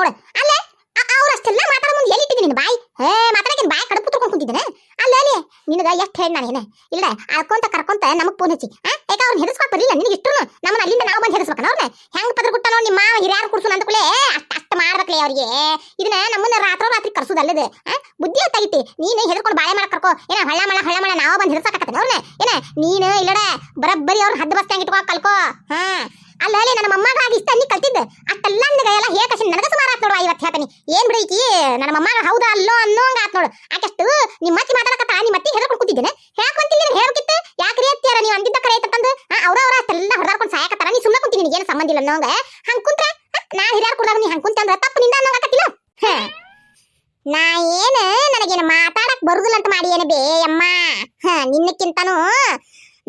ನೋಡು. ಅಲ್ಲೇ ಅವ್ರು ಅಷ್ಟೆಲ್ಲ ಮಾತಾಡೋ ಮುಂದೆ ಎಲ್ಲಿ ನಿನ್ನ ಬಾಯಿ? ಹೇ, ಮಾತಾಡಕ್ಕೆ ಬಾಯಿ ಕಡೆ ಕುತ್ಕೊಂಡು ಕುಂತಿದ್ದೇನೆ. ಅಲ್ಲ, ಅಲ್ಲಿ, ನಿನಗ ಎಷ್ಟು ಹೇಳಿ ನಾನು ಏನೇ? ಇಲ್ಲ ಅಳ್ಕೊಂತ ಕರ್ಕೊಂತ ನಮಗೆ ಫೋನ್ ಹಚ್ಚಿ. ಆ ಯಾಕೆ ಅವ್ರನ್ನ ಹೆದರ್ಸ್ಕೊಕ್ ಬರಲಿಲ್ಲ? ನಿನಗೆ ಇಷ್ಟು ನಮ್ಮನ್ನ ಅಲ್ಲಿಂದ ನಾವು ಬಂದು ಹೆದರ್ಸ್ಬೇಕು ಅವ್ರನ್ನ? ಹೆಂಗ್ ಪದ್ರ ಗುಟ್ಟ ನೋಡಿ ನಿಮ್ಮ ಹಿರಿಯಾರು ಕುಡ್ಸು ಅಂದ್ಕೂಲೆ ಅಷ್ಟು ಅಷ್ಟು ಮಾಡ್ಬೇಕ್ಲೆ ಅವ್ರಿಗೆ. ಇದನ್ನ ನಮ್ಮನ್ನ ರಾತ್ರೋ ರಾತ್ರಿ ಕರ್ಸೋದಲ್ಲದೆ. ಬುದ್ಧಿ ಹೊತ್ತಾಗಿತಿ ನೀನು ಹೆದರ್ಕೊಂಡು ಬಾಳೆ ಮಾಡಕ್ ಕರ್ಕೋ. ಏನ, ಹಳ್ಳ ಮಳ ಹಳ್ಳ ಮಳ, ನಾವ ಬಂದು ಹೆದರ್ಸಕತ್ತೇನೆ ಅವ್ರನ್ನ? ಏನ, ನೀನು, ಇಲ್ಲಡ, ಬರಬ್ಬರಿ ಅವ್ರ ಹದ್ದು ಬಸ್ತಾಗ ಇಟ್ಕೋ ಕಲ್ಕೋ. ಹಾ. ಅಲ್ಲ ನನ್ನ ಮೊಮ್ಮಗಳಾಗಿ ಇಷ್ಟ ನೀ ಕಲ್ತಿದ್ದೆ. ಅಷ್ಟೆಲ್ಲ ನಿನಗೆ ಎಲ್ಲ ಸುಮಾರು ಹೇಳ್ತೀನಿ ಏನ್ ಬಿಡಿ ಈಕಿ? ನನ್ನ ಮಮ್ಮ ಹೌದಾ, ಅಲ್ಲೋ ಅನ್ನೋಂಗ ಆತ್ ನೋಡು. ಆಕಷ್ಟು ನಿಮ್ಮ ಮತ್ತೆ ಮಾತಾಡಕತ್ತ? ನಿಮ್ಮ ಮತ್ತೆ ಹೆದರ್ಕೊಂಡು ಕೂತಿದ್ದೇನೆ. ಹೇಳ್ಕೊಂತಿಲ್ಲ ಹೇಳಕಿತ್ತು? ಯಾಕ್ರಿ ಅತ್ತಿಯಾರ? ನೀವು ಅಂದಿದ್ದ ಕರೆ ಐತಂದು ಅವ್ರ ಅವ್ರ ಅಷ್ಟೆಲ್ಲ ಹೊರದಾಡ್ಕೊಂಡು ಸಾಯಕತ್ತಾರ? ನೀ ಸುಮ್ಮನೆ ಕುಂತೀನಿ, ನಿನಗೇನು ಸಂಬಂಧ ಇಲ್ಲ ಅನ್ನೋಂಗ? ಹಂಗೆ ಕುಂತ್ರೆ ನಾ ಹಿರಿಯಾರ್ ಕುಡ್ದಾಗ ನೀ ಹಂಗ್ ಕುಂತ ಅಂದ್ರೆ ತಪ್ಪು, ನಿಂದ ಅನ್ನೋಂಗ ಆಕತ್ತಿಲ್ಲ ಹಾ. ನಾ ಏನ ನನಗೇನು ಮಾತಾಡಕ್ ಬರುದಿಲ್ಲ ಅಂತ ಮಾಡಿ ಏನ ಬೇ ಅಮ್ಮ ನಿನ್ನಕ್ಕಿಂತನೂ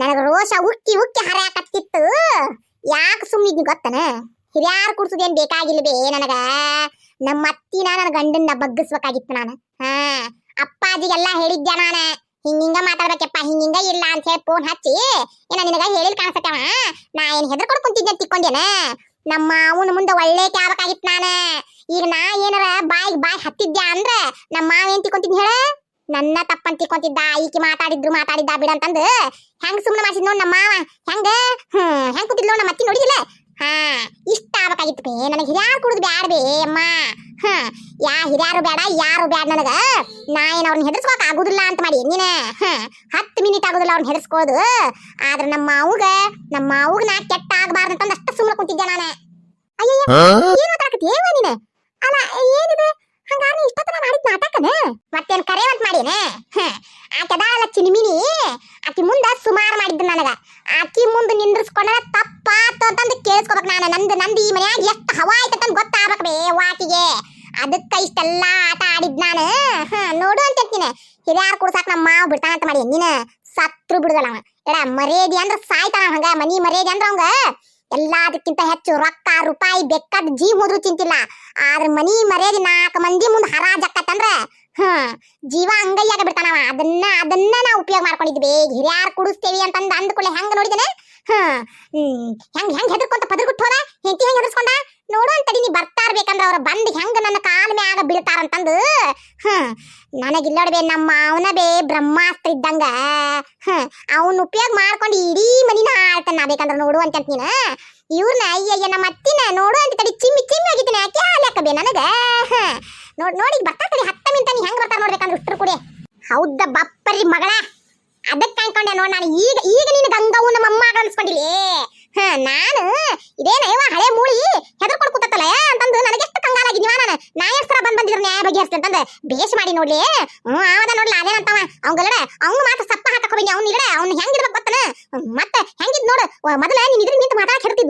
ನನಗ ರೋಷ ಉಕ್ಕಿ ಉಕ್ಕಿ ಹರಿಯಾಕತ್ತಿತ್ತು. ಯಾಕೆ ಸುಮ್ಮನಿದ್ನಿ ಗೊತ್ತನ? ಹಿರಿಯಾರು ಕುಡ್ಸುದೇನ್ ಬೇಕಾಗಿಲ್ಲ ಬೇ ನನಗ. ನಮ್ಮ ಅತ್ತಿನ ನನ್ನ ಗಂಡನ್ನ ಬಗ್ಗಿಸ್ಬೇಕಾಗಿತ್ತು ನಾನು. ಹಾ, ಅಪ್ಪಾಜಿಗೆಲ್ಲ ಹೇಳಿದ್ದೆ ನಾನ? ಹಿಂಗಿಂಗ ಮಾತಾಡ್ಬೇಕಪ್ಪ, ಹಿಂಗಿಂಗ ಇಲ್ಲ ಅಂತ ಹೇಳಿ ಫೋನ್ ಹಚ್ಚಿ, ಏನ ನಿನಗ ಹೇಳಿಲ್ ಕಾಣಿಸತ್ತವ ನಾ ಏನ್ ಹೆದರ್ಕೊಂಡು ಕುಂತಿದ್ದೆ ತಿಕ್ಕೊಂಡೇನ ನಮ್ಮ ಅವನ ಮುಂದೆ ಒಳ್ಳೆ ಕ್ಯಾಬಕಾಗಿತ್ತು ನಾನ. ಈಗ ನಾ ಏನಾರ ಬಾಯಿಗೆ ಬಾಯಿ ಹತ್ತಿದ್ದೆ ಅಂದ್ರೆ ನಮ್ಮ ಮಾವ ಏನ್ ತಿಕ್ಕೊಂತಿದ್ನಿ ಹೇಳ? ನನ್ನ ತಪ್ಪನ್ ತಿಕ್ಕೊಂತಿದ್ದ, ಈಕಿ ಮಾತಾಡಿದ್ರು, ಮಾತಾಡಿದ್ದ ಬಿಡಂತಂದು ಹೆಂಗ್ ಸುಮ್ಮನೆ ಮಾಡಿಸಿದ್ ನೋಡ್ ನಮ್ಮ ಮಾವ? ಹೆಂಗ? ಹ್ಮ್, ಹೆಂಗ್ ಕೂತಿದ್ಲು ನಮ್ಮ ಅತ್ತಿ ನೋಡಿದಿಲ್ಲ? ಹಾ ಇಷ್ಟ ಆಗ್ಬೇಕಾಗಿತ್ತು ಬೇ ನನಗೆ ಹಿರಿಯಾರು ಕುಡಿದು ಬ್ಯಾಡ ಬೇ ಅಮ್ಮ. ಹಾ ಯಾ ಹಿರಿಯಾರು ಬೇಡ ಯಾರು ಬ್ಯಾಡ ನನಗ. ನಾ ಏನ ಅವ್ರನ್ನ ಹೆದರ್ಸ್ಕೊಕ್ ಆಗುದಿಲ್ಲ ಅಂತ ಮಾಡಿ. ನೀನ ಹಾ ಹತ್ತು ಮಿನಿಟ್ ಆಗುದಿಲ್ಲ ಅವ್ರನ್ನ ಹೆದರ್ಸ್ಕೋದು. ಆದ್ರೆ ನಮ್ಮ ಮಾವುಗ ನಮ್ಮ ಮಾವುಗ ನಾ ಕೆಟ್ಟ ಆಗ್ಬಾರ್ದು ಅಂತ ಅಷ್ಟು ಸುಮ್ಮನೆ ಕುಂತಿದ್ದೆ ನಾನು. ಅಯ್ಯಯ್ಯ ಏನು ಮಾತಾಡಕತ್ತಿ? ಏವ ನೀನು ಅಲ್ಲ ಏನಿದೆ? ಹಂಗಾರ ನೀ ಇಷ್ಟೊತ್ತನ ಮಾಡಿದ್ ನಾಟಕನ ಮತ್ತೇನ್ ಕರೆವಂತ ಮಾಡೀನ? ಆಕೆದಾಳ ಚಿನ್ಮಿನಿ ಆಕಿ ಮುಂದ ಸುಮಾರು ಮಾಡಿದ್ದು ನನಗ. ಆಕಿ ಮುಂದೆ ನಿಂದ್ರಿಸ್ಕೊಂಡ ತಪ್ಪಾತು ಅಂತಂದು ಕೇಳಿಸ್ಕೋಬೇಕು ನಾನು. ನಂದು ನಂದು ಈ ಮನ್ಯಾಗ ಎಷ್ಟು ಹವಾ ಆಯ್ತಂತ ಗೊತ್ತಾಗ್ಬೇಕು ಬೇ ವಾಕಿಗೆ. ಅದಕ್ಕ ಇಷ್ಟೆಲ್ಲ ಆಟ ಆಡಿದ್ ನಾನು. ನೋಡು ಅಂತ ಹೇಳ್ತೀನಿ ಹಿರಿಯಾರು ಕುಡ್ಸಾಕ ನಮ್ಮ ಮಾವ ಬಿಡ್ತಾನ ಅಂತ ಮಾಡಿ ನೀನ ಸತ್ರು ಬಿಡುದಲ್ಲ ಅವ. ಎಡ, ಮರ್ಯಾದೆ ಅಂದ್ರ ಸಾಯ್ತಾನ ಹಂಗ. ಮನಿ ಮರ್ಯಾದೆ ಅಂದ್ರ ಅವಂಗ ಎಲ್ಲದಕ್ಕಿಂತ ಹೆಚ್ಚು ರೊಕ್ಕ, ರೂಪಾಯಿ ಬೆಕ್ಕದ ಜೀವ ಹೋದ್ರು ಚಿಂತಿಲ್ಲ ಆದ್ರ ಮನಿ ಮರ್ಯಾದೆ ನಾಲ್ಕು ಮಂದಿ ಮುಂದೆ ಹರಾಜ್ ಆಕತ್ತಂದ್ರ ಹ್ಮ್, ಜೀವ ಅಂಗೈಯಾಗ ಬಿಡ್ತಾನವ ಅದನ್ನ ಅದನ್ನ ನಾವು ಉಪಯೋಗ ಮಾಡ್ಕೊಂಡಿದ್ವಿ. ಹಿರಿಯಾರ್ ಕುಡಿಸ್ತೇವಿ ಅಂತಂದ ಅಂದ್ಕೊಳ್ಳೆ ಹೆಂಗ ನೋಡಿದನೆ ಹ್ಮ್ ಹೆಂಗ್ ಹೆಂಗ್ ಹೆದರ್ಕೊಂತ ಪದರ್ಗುಟ್ಟು ಹೋದ? ಹೆಂಡತಿ ಹೆಂಗ್ ಹೆದರ್ಸ್ಕೊಂಡ? ನೋಡು ನೀ ಬರ್ತಾರ ಬೇಕಂದ್ರ ಅವ್ರ ಬಂದ್ ಹೆಂಗ ನನ್ನ ಕಾಲ ಮ್ಯಾಗ ಬೀಳ್ತಾರಂತಂದು. ಹ್ಮ್ ನನಗಿಲ್ಲೋಡ್ಬೇ ನಮ್ಮ ಅವನ ಬ್ರಹ್ಮಾಸ್ತ್ರ ಇದ್ದಂಗ. ಹ್ಮ್, ಅವನ್ ಉಪಯೋಗ ಮಾಡ್ಕೊಂಡು ಇಡೀ ಮನಿನ ಆಳ್ತಾನ ಬೇಕಂದ್ರ ನೋಡು ಅಂತ ನೀನ. ಇವ್ರನ್ನ ಅಯ್ಯಯ್ಯ, ನಮ್ಮ ಅತ್ತಿನ ನೋಡು ಅಂತ ತಡಿ, ಚಿಮ್ಮಿ ಚಿಮ್ಮಿ ಆಗಿದ್ದೀನಿ, ಯಾಕೆ ಹಾಲ್ಯಾಕ ಬೇ ನನಗ? ನೋಡ್, ನೋಡಿ ಬರ್ತಾ ತಡಿ, ಹತ್ತ ಮಿಂತ ನೀ ಹೆಂಗ್ ಬರ್ತಾರ ನೋಡ್ಬೇಕಂದ್ರ ಉತ್ತರ ಕೊಡಿ. ಹೌದ ಬಪ್ಪರಿ ಮಗಳ? ಅದಕ್ಕೆ ಅನ್ಕೊಂಡೆ ನೋಡ್ ನಾನು, ಈಗ ಈಗ ನೀನು ಗಂಗವು ನಮ್ಮ ಅಮ್ಮ ಅನ್ಸ್ಕೊಂಡಿಲ್ಲ ಹ, ನಾನು ಇದೇನ ಇವ ಹಳೆ ಮೂಳಿ ಹೆದರ್ಕೊಂಡು ಕೂತತ್ತಲ್ಲ ಅಂತಂದು ನನಗೆ ಎಷ್ಟು ಕಂಗಾಲಾಗಿದ್ನಿವ ನಾನು. ನಾ ಎಷ್ಟ್ ಬಂದ್ ಬಂದಿದ್ರು ನ್ಯಾಯ ಬಗೆಹರಿಸ್ತೀನಿ ಅಂತಂದು ಬೇಸ್ ಮಾಡಿ ನೋಡ್ಲಿ ಹ್ಞೂ ಆವದ ನೋಡ್ಲಿ ಅದೇನಂತವ ಅವಂಗಲ್ಲಡ ಅವ್ನು ಮಾತ್ರ ಸಪ್ಪ ಹಾಕಕ್ ಹೋಗಿ ಅವ್ನು ಇಲ್ಲಡ ಅವ್ನು ಹೆಂಗಿರ್ಬೇಕು ಗೊತ್ತನ? ಮತ್ತೆ ಹೆಂಗಿದ್ ನೋಡು ಮೊದಲ ನೀನ್ ಇದ್ರ ನಿಂತು ಮಾತಾಡಕ್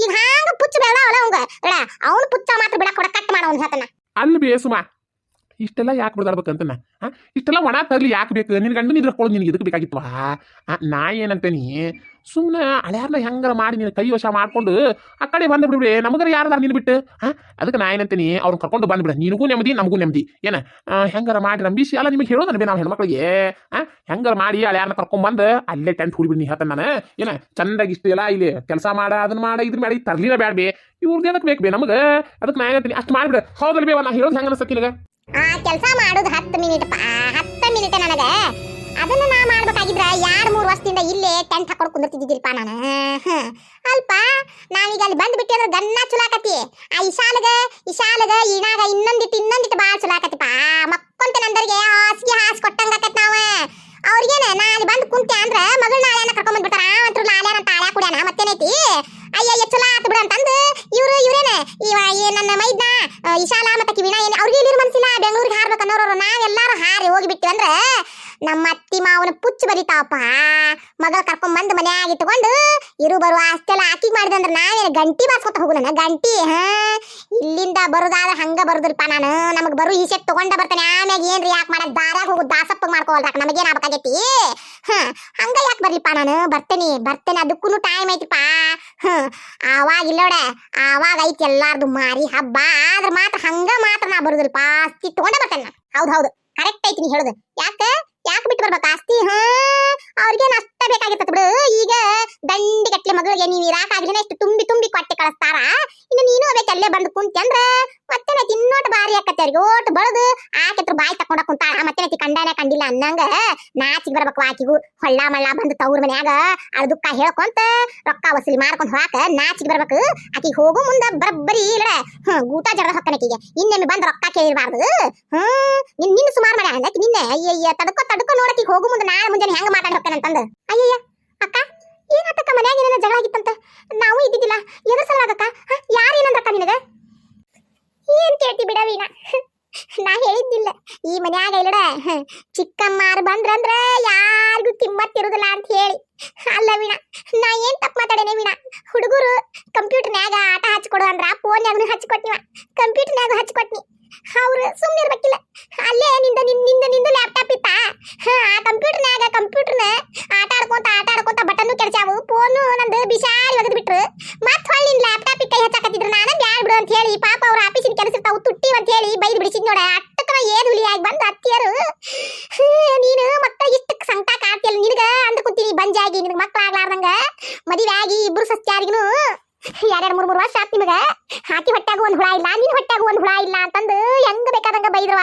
ಈಗ ಹಾಂಗ ಪುಚ್ಚ ಬೇಡ ಅವಳ ಅವಂಗ. ಎಡ ಅವ್ನು ಪುಚ್ಚ ಮಾತ್ರ ಬಿಡಕ್ ಕೊಡ ಕಟ್ ಮಾಡ ಅವ್ನು ಹೇಳ್ತಾನ. ಅಲ್ಲಿ ಬೇಸುಮ ಇಷ್ಟೆಲ್ಲ ಯಾಕೆ ಬಿಡ್ದಾಡ್ಬೇಕಂತ ನಾ ಹಾ ಇಷ್ಟೆಲ್ಲ ಒಣ ತರ್ಲಿ ಯಾಕೆ ಬೇಕು? ನಿನ್ ಗಂಡನ ಇದ್ರಕೊಳ್ಳೋದು ನಿನಗೆ ಇದಕ್ಕೆ ಬೇಕಾಗಿತ್ತು ನಾ ಏನಂತೇನಿ ಸುಮ್ಮನೆ ಹಳೆಯಾರ್ನ ಹೆಂಗಾರ ಮಾಡಿ ನೀನು ಕೈ ವಶ ಮಾಡ್ಕೊಂಡು ಆ ಕಡೆ ಬಂದು ಬಿಡ್ಬಿಡಿ, ನಮಗರ ಯಾರದಾರ ನೀನು ಬಿಟ್ಟು ಹಾಂ ಅದಕ್ಕೆ ನಾ ಏನಂತೀನಿ ಅವ್ರನ್ನ ಕರ್ಕೊಂಡು ಬಂದ್ಬಿಡ ನಿನಗೂ ನೆಮ್ಮದಿ, ನಮಗೂ ನೆಮ್ಮದಿ. ಏನ? ಹೆಂಗಾರ ಮಾಡಿ ನಂಬಿಸಿ, ಅಲ್ಲ ನಿಮಗೆ ಹೇಳೋದನ್ನ ಬೇ ನಾವು ಹೆಣ್ಮಕ್ಳಿಗೆ? ಆ? ಹೆಂಗಾರ ಮಾಡಿ ಹಳ್ಯಾರ್ನ ಕರ್ಕೊಂಡ್ಬಂದು ಅಲ್ಲೇ ಟೆಂಟ್ ಹುಡಿಬಿಡಿ ನೀ ಹೇಳ್ತಾನೆ ನಾನು. ಏನ? ಚಂದಾಗಿ ಇಷ್ಟು ಇಲ್ಲಿ ಕೆಲಸ ಮಾಡ ಅದನ್ನ ಮಾಡ, ಇದ್ರ ಮಾಡಿ ತರ್ಲಿನ ಬೇಡ ಬಿ ಇವ್ರದ್ದು ಏನಕ್ಕೆ ಬೇಕು ಬೇ ನಮಗೆ? ಅದಕ್ಕೆ ನಾ ಏನಂತೀನಿ ಅಷ್ಟು ಮಾಡಿಬಿಡ. ಹೌದಲ್ಲ ಬೇವ ನಾ ಹೇಳೋದು ಹೆಂಗ ಅನ್ಸತ್ತಿ ಆ, ಕೆಲಸ ಮಾಡೋದು ಹತ್ತು ಮಿನಿಟ್ ಹತ್ತು ಮಿನಿಟ್ ನನಗೆ. ಅದನ್ನ ನಾ ಮಾಡ್ಬೇಕಾಗಿದ್ರ ಎರಡು, ಮೂರ್ ವರ್ಷದಿಂದ ಇಲ್ಲೇ ಟೆಂಟ್ ಹಾಕೊಂಡು ಕುಂದಿರ್ತಿದ್ದಿಲ್ಪ ನಾನು. ಅಲ್ಪ, ನಾವೀಗ ಅಲ್ಲಿ ಬಂದ್ ಬಿಟ್ಟಿ ಅಂದ್ರೆ ಗನ್ನ ಚುಲಾಕತಿ ಆ ಇಶಾಲಗ ಇಶಾಲಗ, ಇಣಾಗ ಇನ್ನೊಂದಿಟ್ಟು ಇನ್ನೊಂದಿಟ್ಟು ಭಾಳ ಚುಲಾಕತಿಪ್ಪ ಮಕ್ಕೊಂತ ನಂದರಿಗೆ ಹಾಸಿಗೆ ಹಾಸ್ ಕೊಟ್ಟಂಗಾಕತ್ ನಾವ. ಅವ್ರಿಗೇನ, ನಾ ಅಲ್ಲಿ ಬಂದು ಕುಂತೆ ಅಂದ್ರ ಮಗಳು ನಾಳೆನ ಕರ್ಕೊಂಡ್ ಬಂದ್ಬಿಡ್ತಾರ ಅಂತ ಆಳ್ಯಾ ಕುಡ್ಯಾನ. ಮತ್ತೇನೈತಿ? ಅಯ್ಯ ಚಲೋ ಆತು ಬಿಡ ಅಂತಂದು ಇವ್ರು, ಇವ್ರೇನ. ಇವ ನನ್ನ ಮೈದ್ನ ಇಶಾಲಾ ಮತ್ತೆ ಕಿವಿಣ ಏನ್ ಪುಚ್ಚ ಬರಿತಾವಪ್ಪ. ಮಗಳ ಕರ್ಕೊಂಡ್ ಬಂದು ಮನ್ಯಾಗ ಇಟ್ಕೊಂಡು ಇರು ಬರುವ ಅಷ್ಟೆಲ್ಲ ಆಕಿಗ್ ಮಾಡಿದಂದ್ರೆ ನಾವೇನು ಗಂಟಿ ಬಾಸ್ಕೊತ ಹೋಗು ನನ್ನ ಗಂಟಿ? ಹಾ? ಇಲ್ಲಿಂದ ಬರುದಾದ್ರೆ ಹಂಗ ಬರುದಿಲ್ಪ ನಾನು. ನಮಗ್ ಬರು, ಈ ತಗೊಂಡ ಬರ್ತಾನೆ. ಆಮ್ಯಾಗ ಏನ್ರಿ ಯಾಕೆ ಮಾಡಕ್? ದಾರಾಗ ಹೋಗು, ದಾಸಪ್ಪ ಮಾಡ್ಕೋಲ್ದಾಕ ನಮಗೇನ್ ಆಗ್ಬೇಕಾಗೈತಿ? ಹಾ? ಹಂಗ ಯಾಕೆ ಬರ್ಲಿಪ್ಪ ನಾನು? ಬರ್ತೇನೆ ಬರ್ತೇನೆ ಅದಕ್ಕೂ ಟೈಮ್ ಐತಿಪ್ಪ ಹ್ಮ್ ಆವಾಗ ಇಲ್ಲೋಡ, ಆವಾಗ ಐತಿ ಎಲ್ಲಾರ್ದು ಮಾರಿ ಹಬ್ಬ. ಆದ್ರ ಮಾತ್ರ ಹಂಗ ಮಾತ್ರ ನಾ ಬರುದಿಲ್ಪ ಆಸ್ತಿ ತಗೊಂಡ ಬರ್ತೇನೆ ನಾ ಹೌದ್ ಹೌದು. ಕರೆಕ್ಟ್ ಐತಿ ನೀ ಹೇಳುದು. ಯಾಕ? ಯಾಕೆ ಬಿಟ್ಟು ಬರ್ಬೇಕು? ಆಸ್ತಿ? ಹಾ ಅವ್ರಿಗೇನ್ ಅಷ್ಟ ಬೇಕಾಗಿತ್ತ ಬಿಡು. ಈಗ ದಂಡಿ ಮಗಳಿಗೆ ನೀವ್ ಇರಾಕಾಗ್ಲಿನ ಇಷ್ಟು ತುಂಬಿ ತುಂಬಿ ಕೊಟ್ಟೆ ಕಳಿಸ್ತಾರ? ಇನ್ನು ನೀನು ಅದಕ್ಕೆ ಅಲ್ಲೇ ಬಂದು ಕುಂತ್ಯಂದ್ರ ಮತ್ತೆ ತಿನ್ನೋಟ್ ಬಾರಿ ಆಕತ್ತೆ ಓಟ್ ಬಳದು ಆಕೆತ್ರ ಬಾಯಿ ತಕೊಂಡ ಕುಂತಾಳ? ಮತ್ತೆ ಕಂಡಾನೆ ಕಂಡಿಲ್ಲ ಅನ್ನಂಗ. ನಾಚಿಗೆ ಬರ್ಬೇಕು ಆಕಿಗೂ. ಹೊಳ್ಳ ಮಳ್ಳ ಬಂದು ತವ್ರ ಮನ್ಯಾಗ ಅಳ್ದುಕ್ಕ ಹೇಳ್ಕೊಂತ ರೊಕ್ಕ ವಸೂಲಿ ಮಾಡ್ಕೊಂಡ್ ಹಾಕ ನಾಚಿಗೆ ಬರ್ಬೇಕು. ಆಕಿಗೆ ಹೋಗು ಮುಂದ ಬರಬ್ಬರಿ ಇಲ್ಲ ಹ್ಮ್ ಊಟ ಜಡ ಹೊಕ್ಕನಕಿಗೆ ಇನ್ನೊಮ್ಮೆ ಬಂದು ರೊಕ್ಕ ಕೇಳಿರ್ಬಾರ್ದು. ಹ್ಮ್, ನಿನ್ ನಿನ್ನ ಸುಮಾರು ಮಾಡ್ಯಾಳ ನಿನ್ನೆ. ಅಯ್ಯಯ್ಯ, ತಡ್ಕೊ ತಡ್ಕೊ ನೋಡಕ್ಕೆ ಹೋಗು ಮುಂದೆ. ನಾಳೆ ಮುಂಜಾನೆ ಹೆಂಗ ಮಾತಾಡಿ ಹೋಗ್ತಾನಂತಂದು ಅಯ್ಯಯ್ಯ, ಅಕ್ಕ. ಏನಾತಕ್ಕ ಮನ್ಯಾಗ ಏನೇನ ಜಗಳ ಆಗಿತ್ತಂತ? ನಾವು ಇದ್ದಿದ್ದಿಲ್ಲ. ಎದ್ರ ಸಲವಾಗಕ್ಕ ಯಾರು ಏನಂದ್ರಕ್ಕ ನಿನಗ? ಏನ್ ಕೇಳ್ತಿ ಬಿಡ ವೀಣಾ? ನಾ ಹೇಳಿದ್ದಿಲ್ಲ. ಈ ಮನ್ಯಾಗ ಇಲ್ಲಡ ಚಿಕ್ಕಮ್ಮಾರು ಬಂದ್ರಂದ್ರ ಯಾರಿಗೂ ಕಿಮ್ಮತ್ತಿರುದಿಲ್ಲ ಅಂತ ಹೇಳಿ. ಅಲ್ಲ ವೀಣಾ, ನಾ ಏನ್ ತಪ್ಪು ಮಾತಾಡೇನೆ ವೀಣಾ? ಹುಡುಗರು ಕಂಪ್ಯೂಟರ್ನ್ಯಾಗ ಆಟ ಹಚ್ಕೊಡು ಅಂದ್ರ ಫೋನ್ಯಾಗ ಹಚ್ಕೊಟ್ನಿವ. ಕಂಪ್ಯೂಟರ್ನ್ಯಾಗ ಹಚ್ಕೊಟ್ನಿ. ಅವ್ರು ಸುಮ್ಮನೆ ಇರ್ಬೇಕಿಲ್ಲ ಅಲ್ಲೇ ನಿಂದ ನಿಂದ ನಿಂದ ಲ್ಯಾಪ್ಟಾಪ್ ಇತ್ತ? ಹಾ, ಆ ಕಂಪ್ಯೂಟರ್ನಾಗ ಕಂಪ್ಯೂಟರ್ನ ಆಟ ಆಡ್ಕೊಂತ ಆಟ ಆಡ್ಕೊಂತ ಬಟನ್ನು ಕೆಡ್ಸ್ಯಾವು. ಫೋನು ನಂದು ಬಿಸಾರಿ ಒಗದ್ ಬಿಟ್ರು ಮತ್ ಹೊಳ್ಳಿ ನಿನ್ ಲ್ಯಾಪ್ಟಾಪ್ ಕೈ ಹಚ್ಚಾಕತ್ತಿದ್ರು. ನಾನು ಬ್ಯಾಡ್ ಬಿಡು ಅಂತ ಹೇಳಿ ಪಾಪ ಅವ್ರ ಆಫೀಸಿನ ಕೆಲಸ ಇರ್ತಾವು ತುಟ್ಟಿ ಅಂತ ಹೇಳಿ ಬೈದ್ ಬಿಡಿಸಿದ್ ನೋಡ. ಅಟ್ಟಕ್ಕನ ಏದ್ ಹುಲಿಯಾಗಿ ಬಂದು ಅತ್ತಿಯರು. ನೀನು ಮತ್ತ ಇಷ್ಟಕ್ಕೆ ಸಂಕಟ ಕಾಡ್ತಿಯಲ್ಲ ನಿನಗ ಅಂದ್ ಕುಂತೀನಿ. ಬಂಜಾಗಿ ನಿನಗೆ ಮಕ್ಳು ಆಗ್ಲಾರ್ದಂಗ. ಮದುವೆ ಆಗಿ ಇಬ್ರು ಸಸ್ತ್ಯಾರಿಗೂ ಎರಡೆರಡು ಮೂರು ಮೂರು ವರ್ಷ ಆತ್ ನಿಮಗೆ. ಹಾಕಿ ಹೊಟ್ಟಾಗ ಒಂದು ಹುಳ ಇಲ್ಲ ನಿನ್ ಹೊಟ್ಟಾಗ ಒಂದು ಹುಳ ಇಲ್ಲ ಅಂತಂದು ಹೆಂಗ್ ಬೇಕಾದಂಗ ಬೈದ್ರವ?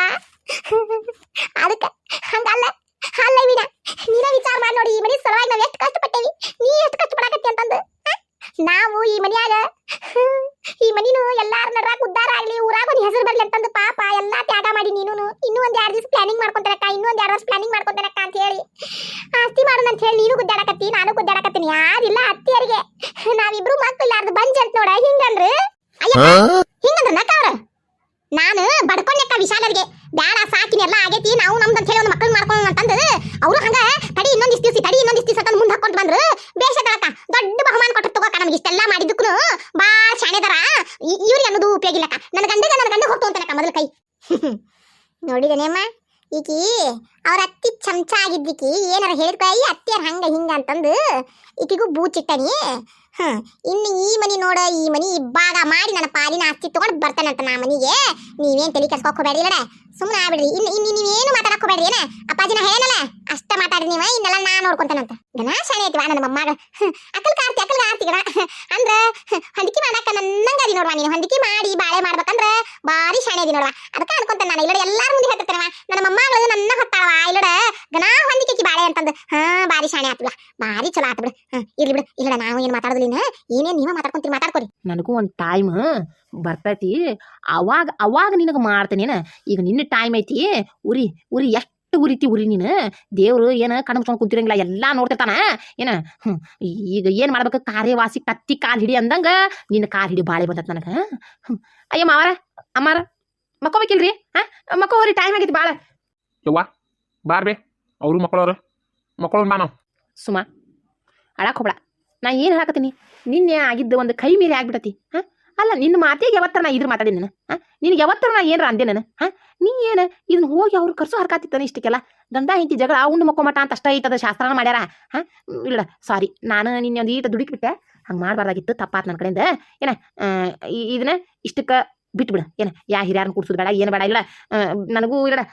ಅದಕ್ಕ ಹಂಗಲ್ಲ ಅಲ್ಲ ವೀಣ ನೀನ ವಿಚಾರ ಮಾಡಿ ನೋಡಿ ಈ ಮನೆ ಸಲುವಾಗಿ ನಾವು ಎಷ್ಟು ಕಷ್ಟಪಟ್ಟೇವಿ ನೀ ಎಷ್ಟು ಕಷ್ಟಪಡಾಕತ್ತಿ ಅಂತಂದು ಹ? ನಾವು ಈ ಮನೆಯಾಗ ಈ ಮನಿನು ಎಲ್ಲಾರ ನಡ್ರಾಗ ಉದ್ದಾರ ಆಗ್ಲಿ ಊರಾಗ ಒಂದು ಹೆಸರು ಬರ್ಲಿ ಅಂತಂದು ಪಾಪ ಎಲ್ಲಾ ತ್ಯಾಗ ಮಾಡಿ ನೀನು ಇನ್ನೂ ಒಂದ್ ಎರಡು ದಿವಸ ಪ್ಲಾನಿಂಗ್ ಮಾಡ್ಕೊಂತಾರಕ್ಕ ಇನ್ನೂ ಒಂದ್ ಎರಡು ವರ್ಷ ಪ್ಲಾನಿಂಗ್ ಮಾಡ್ಕೊಂತಾರಕ್ಕ ಅಂತ ಹೇಳಿ ಆಸ್ತಿ ಮಾಡೋಣ ಅಂತ ಹೇಳಿ ನೀನು ಗುದ್ದಾಡಕತ್ತಿ ನಾನು ಗುದ್ದಾಡಕತ್ತೀನಿ ಯಾರಿಲ್ಲ ಅತ್ತಿಯರಿಗೆ ನಾವಿಬ್ರು ಮಕ್ಕಳು ಇಲ್ಲಾರ್ದು ಬಂಜ್ ಅಂತ ನೋಡ ಹಿಂಗಂದ್ರು ಅಯ್ಯ ಹಿಂಗಂದ್ರ ನಕ್ಕ ಅವ್ರ ನಾನು ಬಡ್ಕೊಂಡೆಕ್ಕ ವಿಶಾಲರಿಗೆ ಬ್ಯಾಡ ಸಾಕಿನ ಎಲ್ಲ ಆಗೈತಿ ನಾವು ನಮ್ದು ಅಂತ ಹೇಳಿ ಒಂದು ಮಕ್ಕಳು ಮಾಡ್ಕೊಂಡು ಅಂತಂದು ಅವರು ಹಂಗ ತಡಿ ಇನ್ನೊಂದಿಷ್ಟು ದಿವಸ ತಡಿ ಇನ್ನೊಂದಿಷ್ಟು ದಿವಸ ಅಂತ ಮುಂದೆ ಹಾಕೊಂಡು ಬಂದ್ರು ಬೇಷ ತಳಕ ದೊಡ್ಡ ಬಹುಮಾನ ಕೊಟ್ಟು ತಗೋಕ ನಮ್ಗೆ ಇಷ್ಟೆಲ್ಲ ಮಾಡಿದ್ದಕ್ಕೂ ಬಾಳ ಶಾಣೆದಾರ ಇವ್ರಿಗೆ ಅನ್ನೋದು ಉಪಯೋಗ ಇಲ್ಲಕ್ಕ ನನ್ನ ಗಂಡಗ ನನ್ನ ಗಂಡ ಹೋಗ್ತು ಅಂತಾನಕ್ಕ ಮೊದಲ ಕೈ ನೋಡಿದನೇಮ್ಮ ಈಕಿ ಅವ್ರ ಅತ್ತಿ ಚಮಚ ಆಗಿದ್ದಿಕಿ ಏನಾರ ಹೇಳಿದ್ಕ ಈ ಅತ್ತಿಯರ್ ಹಂಗ ಹಿಂಗ ಅಂತಂದು ಈಕಿಗೂ ಬೂಚಿಟ್ಟನಿ ಹ್ಮ್, ಇನ್ನು ಈ ಮನಿ ನೋಡ, ಈ ಮನಿ ಇಬ್ಬಾಗ ಮಾಡಿ ನನ್ನ ಪಾಲಿನ ಆಸ್ತಿ ತಗೊಂಡ್ ಬರ್ತಾನಂತ ನಾ ಮನಿಗೆ. ನೀವೇನ್ ತಲೆ ಹೋಗ್ಬೇಡಿ ಇಲ್ಲಡೆ. ಸುಮ್ಮನೆ ಆಗ್ಬಿಡ್ರಿ. ಇನ್ನು ಇನ್ನು ನೀವೇನು ಮಾತಾಡಕೋಬೇಡ್ರಿ ಏನ? ಅಪ್ಪಾಜಿನ ಹೇಳನಲ್ಲ ಅಷ್ಟ ಮಾತಾಡ್ರಿ ನೀವ, ಇನ್ನೆಲ್ಲ ನಾ ನೋಡ್ಕೊಂತಾನಂತ. ಗಣಾ ಶಾಣೆ ಐತಿ ನನ್ನ ಮೊಮ್ಮಗ. ಅಕಲ್ ಕಾರ್ತಿ ಅಕಲ್ ಕಾರ್ತಿ ಗಣ ಅಂದ್ರ ಹೊಂದಿಕೆ ಮಾಡಾಕ ನನ್ನಂಗ ಅದಿ ನೋಡ್ವಾ ನೀನು. ಹೊಂದಿಕೆ ಮಾಡಿ ಬಾಳೆ ಮಾಡ್ಬೇಕಂದ್ರ ಬಾರಿ ಶಾಣೆ ಅದಿ ನೋಡ್ವಾ. ಅದಕ್ಕ ಅನ್ಕೊಂತಾನೆ ನಾನು. ಇಲ್ಲಡೆ ಎಲ್ಲಾರ ಮುಂದೆ ಹೇಳ್ತಿರ್ತಾನವ ನನ್ನ ಮಮ್ಮಗಳು ನನ್ನ ಹೊತ್ತಾಳವ ಇಲ್ಲಡ ಗನಾ ಹೊಂದಿಕೆ ಬಾಳೆ ಅಂತಂದು. ಹಾ ಬಾರಿ ಶಾಣೆ ಆತಲ್ಲ ಬಾರಿ ಚಲೋ ಆತ ಬಿಡು. ಹಾ, ಇರ್ಲಿ ಬಿಡು. ಇಲ್ಲ ನಾವು ಏನು ಮಾತಾಡೋದಿಲ್ಲ ಏನೇನ್ ನೀವ ಮಾತಾಡ್ಕೊಂತೀರಿ ಮಾತಾಡ್ಕೊರಿ. ನನಗೂ ಒಂದು ಟೈಮ್ ಬರ್ತೈತಿ. ಅವಾಗ ಅವಾಗ ನಿನಗೆ ಮಾಡ್ತೇನೇನ ಈಗ ನಿನ್ನ ಟೈಮ್ ಐತಿ. ಉರಿ ಉರಿ, ಎಷ್ಟು ಉರಿತಿ ಉರಿ ನೀನು? ದೇವ್ರು ಏನು ಕಣ್ಣು ಮುಚ್ಕೊಂಡು ಕುಂತಿರಂಗಿಲ್ಲ ಎಲ್ಲ ನೋಡ್ತಿರ್ತಾನ? ಏನ. ಈಗ ಏನು ಮಾಡ್ಬೇಕು? ಕಾರ್ಯವಾಸಿ ಕತ್ತಿ ಕಾಲು ಹಿಡಿ ಅಂದಂಗ ನಿನ್ನ ಕಾಲು ಹಿಡಿ ಬಾಳೆ ಬಂದತ್ ನನಗೆ ಅಯ್ಯಮ್ಮ ಅಯ್ಯ ಮಾವಾರ ಅಮ್ಮಾರ ಮಕ್ಕೋಬೇಕಿಲ್ರಿ? ಹಾಂ? ಮಕ್ಕೋರಿ ಟೈಮ್ ಆಗೈತಿ ಭಾಳ ಯವ್ವ ಬಾರ್ಬೆ ಅವರು ಮಕ್ಕಳವ್ರು ಮಕ್ಕಳು ಬಾ ಸುಮಾ ಅಳಕ್ಕೆ ಹೋಗ್ಬೇಡ. ನಾ ಏನು ಹಾಕತ್ತೀನಿ ನಿನ್ನೆ ಆಗಿದ್ದು ಒಂದು ಕೈ ಮೀರಿ ಆಗ್ಬಿಡತಿ ಹಾಂ? ಅಲ್ಲ ನಿನ್ನ ಮಾತಿಗೆ ಯಾವತ್ತರ ನಾ ಇದ್ರ ಮಾತಾಡಿ ನಾನು ಹಾಂ? ನಿನಗೆ ಯಾವತ್ತರ ನಾ ಏನಾರ ಅಂದೆ ನಾನು ಹಾಂ? ನೀ ಏನು ಇದನ್ನ ಹೋಗಿ ಅವ್ರು ಕರ್ಸೋ ಹರ್ಕಾತಿತ್ತಾನೆ ಇಷ್ಟಕ್ಕೆಲ್ಲ? ಗಂಡ, ಹೆಂಡತಿ ಜಗಳ ಉಂಡು ಮಕ್ಕೊಮಟ ಅಂತ ಅಷ್ಟ ಐತದ ಶಾಸ್ತ್ರನ ಮಾಡ್ಯಾರ? ಹಾಂ? ಇಲ್ಲ ಸಾರಿ ನಾನು ನಿನ್ನೆ ಒಂದು ಈಟ ದುಡುಕ್ಬಿಟ್ಟೆ ಹಂಗೆ ಮಾಡಬಾರ್ದಾಗಿತ್ತು, ತಪ್ಪಾತ್ ನನ್ನ ಕಡೆಯಿಂದ. ಏನ ಇದನ್ನ ಇಷ್ಟಕ್ಕೆ ಬಿಟ್ಬಿಡು. ಏನ, ಯಾ ಹಿರಿಯರನ್ನ ಕೂಡ್ಸೋದು ಬೇಡ, ಏನು ಬೇಡ, ಇಲ್ಲ ನನಗೂ ಇಲ್ಲ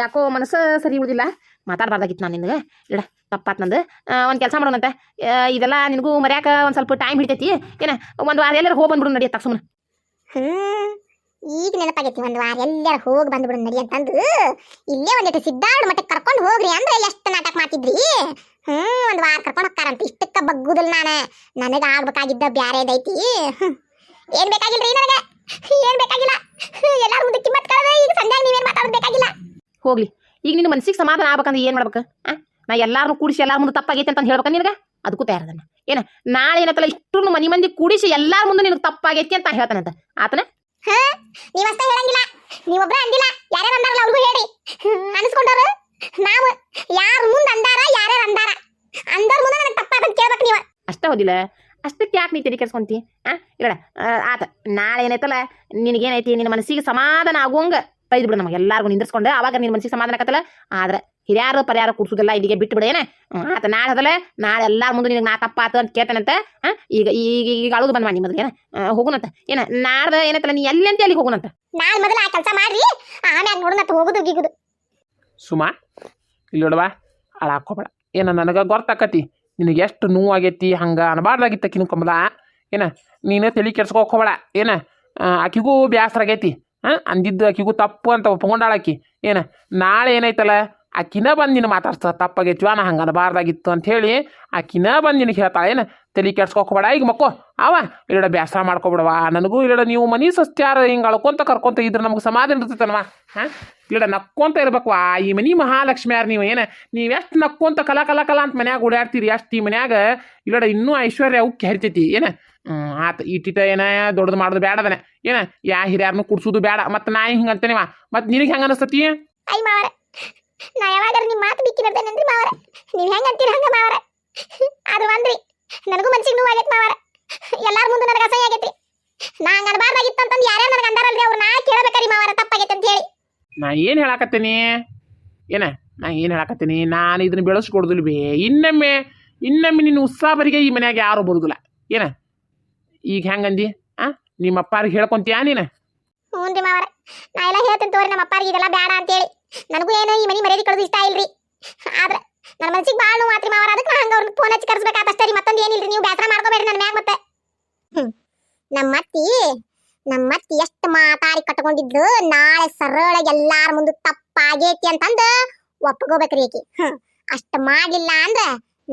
ಯಾಕೋ ಮನಸ್ಸು ಸರಿ ಉಳಿದಿಲ್ಲ ಮಾತಾಡಬಾರ್ದಾಗಿತ್ತು ನಾನು ನಿನಗೆ. ಇಲ್ಲ ತಪ್ಪಾತ್ ನಂದು. ಒಂದು ಕೆಲಸ ಮಾಡೋಣಂತೆ. ಇದೆಲ್ಲ ನಿನಗೂ ಮರ್ಯಾಕ ಒಂದು ಸ್ವಲ್ಪ ಟೈಮ್ ಹಿಡಿತೈತಿ. ಏನ, ಒಂದು ವಾರ ಎಲ್ಲರೂ ಹೋಗಿ ಬಂದ್ಬಿಡು ನಡಿಯತ್ತ ಹ್ಮ್. ಈಗ ನೆನಪಾಗೈತಿ ಒಂದು ವಾರ ಎಲ್ಲಾರ ಹೋಗಿ ಬಂದ್ಬಿಡು ನಡಿ ಅಂತಂದು. ಇಲ್ಲೇ ಒಂದಿಟ್ಟು ಸಿದ್ಧಾರ್ಡ್ ಮಟ್ಟಕ್ಕೆ ಕರ್ಕೊಂಡು ಹೋಗ್ರಿ ಅಂದ್ರೆ ಎಷ್ಟು ನಾಟಕ ಮಾಡ್ತಿದ್ರಿ. ಹ್ಮ್, ಒಂದು ವಾರ ಕರ್ಕೊಂಡು ಹೋಗ್ತಾರಂತ. ಇಷ್ಟಕ್ಕ ಬಗ್ಗುದಿಲ್ಲ ನಾನು. ನನಗ ಆಗ್ಬೇಕಾಗಿದ್ದ ಬ್ಯಾರೇದೈತಿ. ಏನ್ ಬೇಕಾಗಿಲ್ರಿ ನನಗೆ? ಏನ್ ಬೇಕಾಗಿಲ್ಲ? ಎಲ್ಲಾರು ಮುಂದೆ ಕಿಮ್ಮತ್ ಕಳೆದ. ಈಗ ಸಂಧ್ಯಾಗ ನೀವೇನ್ ಮಾತಾಡೋದ್ ಬೇಕಾಗಿಲ್ಲ. ಹೋಗ್ಲಿ. ಈಗ ನಿನ್ನ ಮನ್ಸಿಗೆ ಸಮಾಧಾನ ಆಗ್ಬೇಕಂದ್ರೆ ಏನು ಮಾಡ್ಬೇಕು? ಆ? ನಾ ಎಲ್ಲಾರನ್ನೂ ಕೂಡಿಸಿ ಎಲ್ಲಾರ ಮುಂದೆ ತಪ್ಪಾಗೈತೆ ಅಂತ ಹೇಳ್ಬೇಕ ನಿನಗೆ? ಅದಕ್ಕೂ ತಯಾರದನ್ನ ಏನ? ನಾಳೆ ಏನತ್ತಲ್ಲ ಇಷ್ಟು ಮನಿ ಮಂದಿ ಕೂಡಿಸಿ ಎಲ್ಲಾರ ಮುಂದೆ ನಿನಗೆ ತಪ್ಪಾಗೈತಿ ಅಂತ ಹೇಳ್ತಾನಂತ. ಆತನ? ನೀವಷ್ಟೇ ಹೇಳಂಗಿಲ್ಲ. ನೀವೊಬ್ರ ಅಂದಿಲ್ಲ. ಯಾರ್ಯಾರು ಅಂದಾರಲ್ಲ ಅವ್ರಿಗೂ ಹೇಳಿ. ಅನಿಸ್ಕೊಂಡವ್ರು? ನಾವು, ಯಾರ ಮುಂದೆ ಅಂದಾರ, ಯಾರ್ಯಾರು ಅಂದಾರ? ಅಂದವ್ರ ಮುಂದೆ ನನಗೆ ತಪ್ಪಾದಂತ ಕೇಳ್ಬೇಕು ನೀವು. ಅಷ್ಟ ಹೋದಿಲ್ಲ ಅಷ್ಟಕ್ಕೆ ಯಾಕೆ ನೀ ತೆರಿ ಕೆಡ್ಸ್ಕೊಂತಿ? ಆ ಇಲ್ಲ ಆತ. ನಾಳೆ ಏನೈತಲ್ಲ, ನಿನಗೇನೈತಿ? ನಿನ್ನ ಮನಸ್ಸಿಗೆ ಸಮಾಧಾನ ಆಗುವಂಗ ಬೈದ್ಬಿಡು ನಮಗೆ. ಎಲ್ಲಾರ್ಗು ನಿಂದಿರ್ಸ್ಕೊಂಡು, ಅವಾಗ ನಿನ್ನ ಮನಸ್ಸಿಗೆ ಸಮಾಧಾನ ಆಗತ್ತಲ್ಲ ಆದ್ರೆ ಹಿರಿಯಾರು ಪರಿಹಾರ ಕೂಡ್ಸೋದಿಲ್ಲ ಇಲ್ಲಿಗೆ ಬಿಟ್ಟು ಬಿಡೇನ ಆತ ನಾಳೆ ಅದಲ್ಲ ನಾಳೆ ಎಲ್ಲಾರ ಮುಂದೆ ನಿನಗೆ ನಾ ತಪ್ಪಾತು ಅಂತ ಕೇಳ್ತಾನಂತ ಹಾ? ಈಗ ಈಗ ಈಗ ಅಳುದು ಬಂದ್ ಮಾಡಿ ಮೊದಲು ಏನ? ಆ, ಹೋಗುನಂತ ಏನ? ನಾಡ್ದ ಏನೈತಲ್ಲ ನೀ ಎಲ್ಲಿ ಅಂತ ಅಲ್ಲಿಗೆ ಹೋಗುನಂತ? ನಾಳೆ ಮೊದಲು ಆ ಕೆಲಸ ಮಾಡ್ರಿ ಆಮ್ಯಾಗ ನೋಡೋಣ ಹೋಗುದು ಗೀಗುದು. ಸುಮಾ ಇಲ್ಲಿ ನೋಡವಾ ಅಳಾಕೋಬೇಡ ಏನ ನನಗೆ ಗೊತ್ತಾಕತಿ ನಿನಗೆ ಎಷ್ಟು ನೋವಾಗೈತಿ ಹಂಗೆ ಅನಬಾರ್ದಾಗಿತ್ತ ಕಿನು ಕಂಬಲ ಏನ? ನೀನು ತಲೆ ಕೆಡ್ಸ್ಕೋಕೋಬೇಡ ಏನ? ಆ, ಆಕಿಗೂ ಬ್ಯಾಸರ ಆಗೈತಿ ಹಾಂ? ಅಂದಿದ್ದು ಆಕಿಗೂ ತಪ್ಪು ಅಂತ ಒಪ್ಕೊಂಡಾಳ ಆಕಿ ಏನ? ನಾಳೆ ಏನೈತಲ್ಲ ಆಕಿನ ಬಂದು ನಿನ್ನ ಮಾತಾಡ್ತ ತಪ್ಪಾಗೈತಿವ ನಾ ಹಂಗೆ ಅಂತ ಹೇಳಿ ಆಕಿನ ಬಂದು ನಿನಗೆ ಹೇಳ್ತಾಳೆ, ಏನು ತಲೆ ಕೆಡ್ಸ್ಕೊಬೇಡ ಈಗ ಮಕ್ಕೋ, ಅವ, ಇಲ್ಲಡ ಬೇಸರ ಮಾಡ್ಕೊಬಿಡವ ನನಗೂ ಇಲ್ಲಡ ನೀವು ಮನಿ ಸಸ್ತ್ಯಾರ ಹಿಂಗೆ ಅಳ್ಕೊಂತ ಕರ್ಕೊಂತ ಇದ್ರೆ ನಮ್ಗೆ ಸಮಾಧಾನ ಇರ್ತೈತನವ ಹಾಂ? ಇಲ್ಲಡ ನಕ್ಕೊಂತ ಇರ್ಬೇಕು ಆ ಈ ಮನಿ ಮಹಾಲಕ್ಷ್ಮಿ ಯಾರು ನೀವು, ಏನ? ಎಷ್ಟು ನಕ್ಕೊಂತ ಕಲಾ ಕಲಾ ಕಲಾ ಅಂತ ಮನ್ಯಾಗ ಓಡಾಡ್ತೀರಿ ಅಷ್ಟು ಈ ಮನ್ಯಾಗ ಇಲ್ಲಡ ಇನ್ನೂ ಐಶ್ವರ್ಯ ಉಕ್ಕಿ ಹರಿತೈತಿ, ಏನು? ಆತ ಇಟ್ಟಿಟ ಏನ ದೊಡ್ಡದು ಮಾಡೋದು ಬೇಡದನೆ ಏನ? ಯಾ ಹಿರಿಯಾರನ್ನು ಕುಡ್ಸೋದು ಬೇಡ ಮತ್ತು ನಾ ಹಿಂಗೆ ಅಂತೇನಿವ ಮತ್ತು ನಿನಗೆ ಹೆಂಗೆ ಅನಿಸ್ತತಿ? ನಾ ಯಾವಾಗಾರ ನಿಮ್ಮ ಮಾತು ಬಿಕ್ಕಿ ನಡ್ದೇನೇನ್ರಿ ಮಾವರ. ನೀವು ಹೆಂಗೆ ಅಂತೀರ ಹಂಗೆ ಮಾವರ? ಅದು ಬಂದ್ರಿ ನನಗೂ ಮನ್ಸಿಗೆ ನೋವಾಗೈತೆ ಮಾವರ. ಎಲ್ಲಾರ ಮುಂದೆ ನನಗೆ ಅಸಹ್ಯ ಆಗೈತಿ ನಾ ಹಂಗ ಅನ್ಬಾರ್ದಾಗಿತ್ತು ಅಂತಂದು ಯಾರ್ಯಾರು ನನಗೆ ಅಂದಾರಲ್ರಿ ಅವ್ರು ನಾ ಕೇಳಬೇಕ್ರಿ ಮಾವರ ತಪ್ಪಾಗೈತೆ ಅಂತ ಹೇಳಿ. ನಾ ಏನು ಹೇಳಾಕತ್ತೀನಿ? ಏನ ನಾ ಏನು ಹೇಳಾಕತ್ತೀನಿ? ನಾನು ಇದನ್ನ ಬೆಳೆಸ್ಕೊಡ್ದಿಲ್ಲ ಬೇ. ಇನ್ನೊಮ್ಮೆ ಇನ್ನೊಮ್ಮೆ ನಿನ್ನ ಉತ್ಸಾಹರಿಗೆ ಈ ಮನ್ಯಾಗ ಯಾರು ಬರುದಿಲ್ಲ. ಏನ? ಈಗ ಹೆಂಗಂದಿ ಆ? ನಿಮ್ಮ ಅಪ್ಪಾರಿಗೆ ಹೇಳ್ಕೊಂತೀಯಾ ನೀನು? ಹ್ಞೂನ್ರಿ ಮಾವರ. ನಾ ಎಲ್ಲ ಹೇಳ್ತೀನಿ ತೋರಿ ನಮ್ಮ ಅಪ್ಪಾರಿಗೆ ಇದೆಲ್ಲ ಬೇಡ ಅಂತೇಳಿ. ನನಗೂ ಏನೋ ಈ ಮನಿ ಮರ್ಯಾದೆ ಕಳೆದು ಇಷ್ಟ ಇಲ್ರಿ. ಆದ್ರೆ ನನ್ನ ಮನಸ್ಸಿಗೆ ಭಾಳ ನೋವು ಮಾತ್ರಿ ಮಾವರ. ಅದಕ್ಕೆ ಹಂಗ ಅವ್ರನ್ನ ಫೋನ್ ಹಚ್ಚಿ ಕರ್ಸ್ಬೇಕಾತ ರೀ. ಮತ್ತೊಂದು ಏನಿಲ್ರಿ ನೀವು ಬೇಸರ ಮಾಡ್ಕೋಬೇಡ್ರಿ ನನ್ನ ಮ್ಯಾಗ ಮತ್ತೆ. ನಮ್ಮ ಅತ್ತಿ ನಮ್ಮ ಅತ್ತಿ ಎಷ್ಟು ಮಾತಾಡಿ ಕಟ್ಕೊಂಡಿದ್ದು ನಾಳೆ ಸರಳ ಎಲ್ಲಾರ ಮುಂದೆ ತಪ್ಪಾಗೈತಿ ಅಂತಂದು ಒಪ್ಕೋಬೇಕ್ರಿ ಆಕಿ ಹ್ಮ್. ಅಷ್ಟ ಮಾಡ್ಲಿಲ್ಲ ಅಂದ್ರ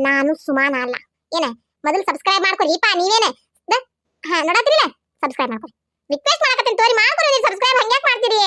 ನಾನು ಸುಮಾನ ಅಲ್ಲ ಏನ? ಮೊದಲು ಸಬ್ಸ್ಕ್ರೈಬ್ ಮಾಡ್ಕೊರಿಪ್ಪ ನೀವೇನೆ? ದ- ಹಾ ನೋಡತ್ರಿಲ್ಲ ಸಬ್ಸ್ಕ್ರೈಬ್ ಮಾಡ್ಕೊರಿ. ರಿಕ್ವೆಸ್ಟ್ ಮಾಡಕತ್ತೀನಿ ತೋರಿ. ಮಾಡ್ಕೊರಿ ಸಬ್ಸ್ಕ್ರೈಬ್ ಹಂಗ್ಯಾಕ್ ಮಾಡ್ತೀರಿ?